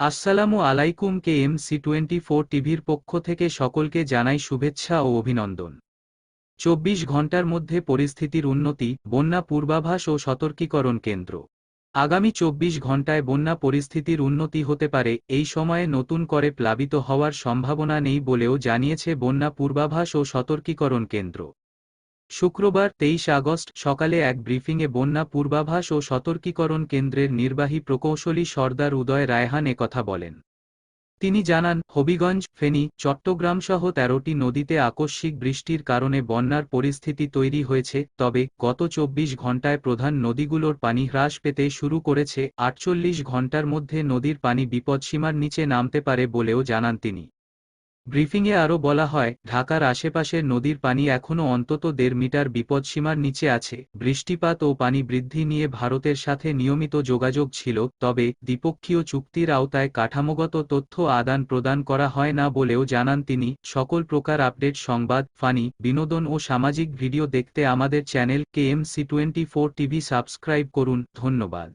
আসসালামু আলাইকুম K M C twenty four টিভির পক্ষ থেকে সকলকে জানাই শুভেচ্ছা ও অভিনন্দন। চব্বিশ ঘণ্টার মধ্যে পরিস্থিতির উন্নতি, বন্যা পূর্বাভাস ও সতর্কীকরণ কেন্দ্র। আগামী চব্বিশ ঘন্টায় বন্যা পরিস্থিতির উন্নতি হতে পারে, এই সময়ে নতুন করে প্লাবিত হওয়ার সম্ভাবনা নেই বলেও জানিয়েছে বন্যা পূর্বাভাস ও সতর্কীকরণ কেন্দ্র। শুক্রবার তেইশ আগস্ট সকালে এক ব্রিফিংয়ে বন্যা পূর্বাভাস ও সতর্কীকরণ কেন্দ্রের নির্বাহী প্রকৌশলী সর্দার উদয় রায়হান একথা বলেন। তিনি জানান, হবিগঞ্জ, ফেনী চট্টগ্রামসহ তেরোটি নদীতে আকস্মিক বৃষ্টির কারণে বন্যার পরিস্থিতি তৈরি হয়েছে, তবে গত চব্বিশ ঘণ্টায় প্রধান নদীগুলোর পানি হ্রাস পেতে শুরু করেছে, আটচল্লিশ ঘণ্টার মধ্যে নদীর পানি বিপদসীমার নিচে নামতে পারে বলেও জানান তিনি। ব্রিফিংয়ে আরও বলা হয়, ঢাকার আশেপাশের নদীর পানি এখনও অন্তত দেড় মিটার বিপদসীমার নিচে আছে। বৃষ্টিপাত ও পানি বৃদ্ধি নিয়ে ভারতের সাথে নিয়মিত যোগাযোগ ছিল, তবে দ্বিপক্ষীয় চুক্তির আওতায় কাঠামোগত তথ্য আদান প্রদান করা হয় না বলেও জানান তিনি। সকল প্রকার আপডেট সংবাদ, ফানি, বিনোদন ও সামাজিক ভিডিও দেখতে আমাদের channel K M C twenty four TV subscribe করুন। ধন্যবাদ।